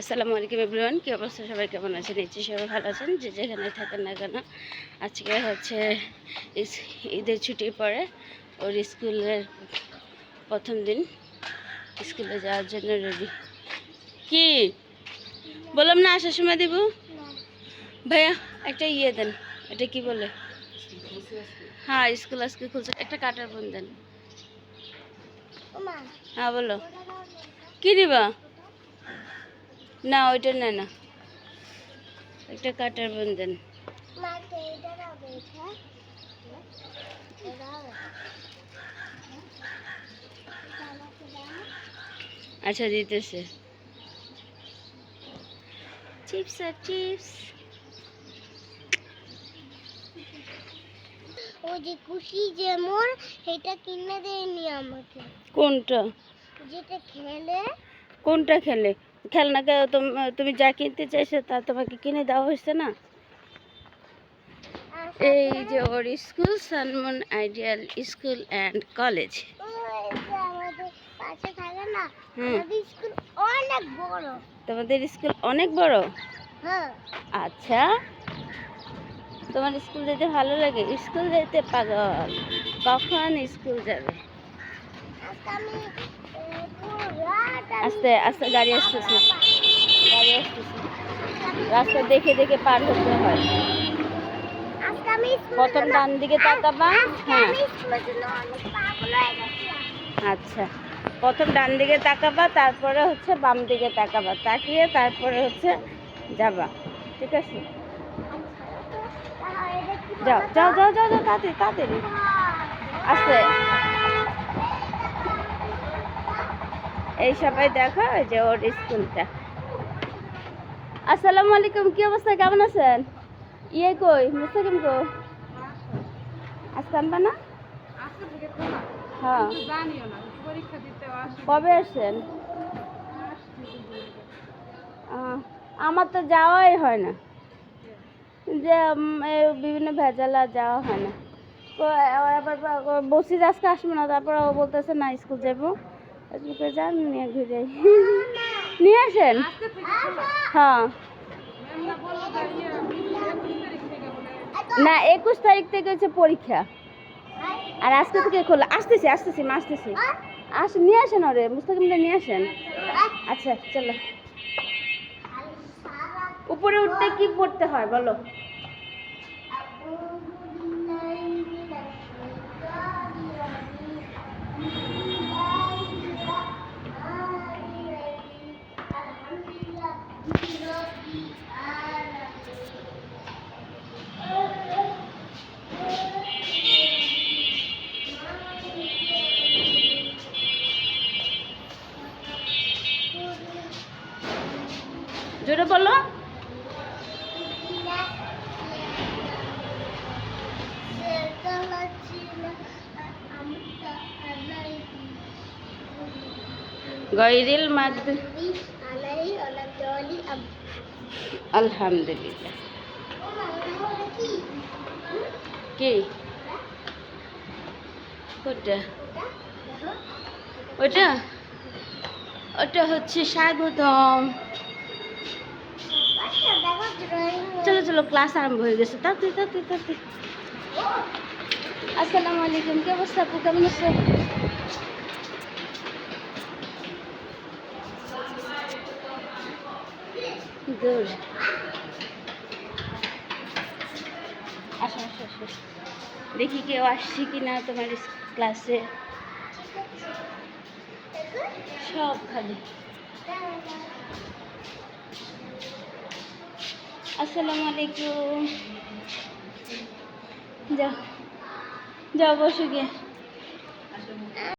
আসসালামু আলাইকুম এভরিওয়ান কী অবস্থা? সবাই কেমন আছেন? নিশ্চয়ই সবাই ভালো আছেন? যে যেখানে থাকেন না কেন আজকে হচ্ছে ঈদের ছুটির পরে ওর স্কুলের প্রথম দিন স্কুলে যাওয়ার জন্য রেডি কি? বললাম না আসার সময় দিব? ভাইয়া একটা ইয়ে দেন। এটা কি বলে? হ্যাঁ স্কুল আজকে খুলছে। একটা কাটার বোন দেন। হ্যাঁ বলো। কি দিবা? না ওইটা নেয় না। একটা কাটার বোন দেন। আচ্ছা দিতেছে। চিপস আর চিপস। ও যে খুশি যে মোর সেটা কিনে দেয়নি আমাকে। কোনটা? যেটা খেলে। কোনটা খেলে? খেলনাকে তোম- যা কিনতে চাইছো তা তোমাকে কিনে দেওয়া হয়েছে না? এই যে ওর school, Sunmoon ideal school and college. তোমাদের স্কুল অনেক বড়? আচ্ছা। তোমার স্কুল যেতে ভালো লাগে? স্কুল যেতে পাগল। কখন স্কুল যাবে? আস্তে আস্তে গাড়ি আসতেছে। গাড়ি আসতেছে। রাস্তা দেখে দেখে পার হতে হয়। প্রথম ডান দিকে তাকাবা হ্যাঁ। আচ্ছা। প্রথম ডান দিকে তাকাবা তারপরে হচ্ছে বাম দিকে তাকাবা তাকিয়ে তারপরে হচ্ছে যাবা। ঠিক আছে? যাও যাও যাও যাও যাও, তাড়াতাড়ি তাড়াতাড়ি। আস্তে। এই সবাই দেখো যে ওর স্কুলটা। আসসালামু আলাইকুম, কি অবস্থা? কেমন আছেন? ইয়ে কই? মুস্তাকিম কো আজকে আনবা না? হ্যাঁ। কবে আসছেন? আমার তো যাওয়াই হয় না। যে বিভিন্ন ভেজালা যাওয়া হয় না। তো বসি আজকে আসব না, তারপর ও বলতেছে, না, স্কুল যাব। আজকে যান, নিয়ে ঘুরে নিয়ে আসেন? হ্যাঁ। না, একুশ তারিখ থেকে হচ্ছে পরীক্ষা। আর আজকে থেকে খোলা। আসতেছি আসতেছি, মা, আসতেছি। আস, নিয়ে আসেন ওরে মুস্তাকিমটা নিয়ে আসেন। আচ্ছা চলো। উপরে উঠতে কি পড়তে হয়, বলো? জোরে বলো। গৈরিল মাদ আলহামদুলিল্লাহ। কি? ওটা। ওটা? ওটা হচ্ছে স্বাগতম। চলো চলো ক্লাস আরম্ভ হয়ে গেছে। তাড়াতাড়ি তাড়াতাড়ি তাড়াতাড়ি আসসালামু আলাইকুম, কি অবস্থা আপু? কেমন আছে দূর। আসো দেখি কেউ আসছে কি না তোমার ক্লাসে সব খালি। আসসালামু আলাইকুম। যা যাও বসে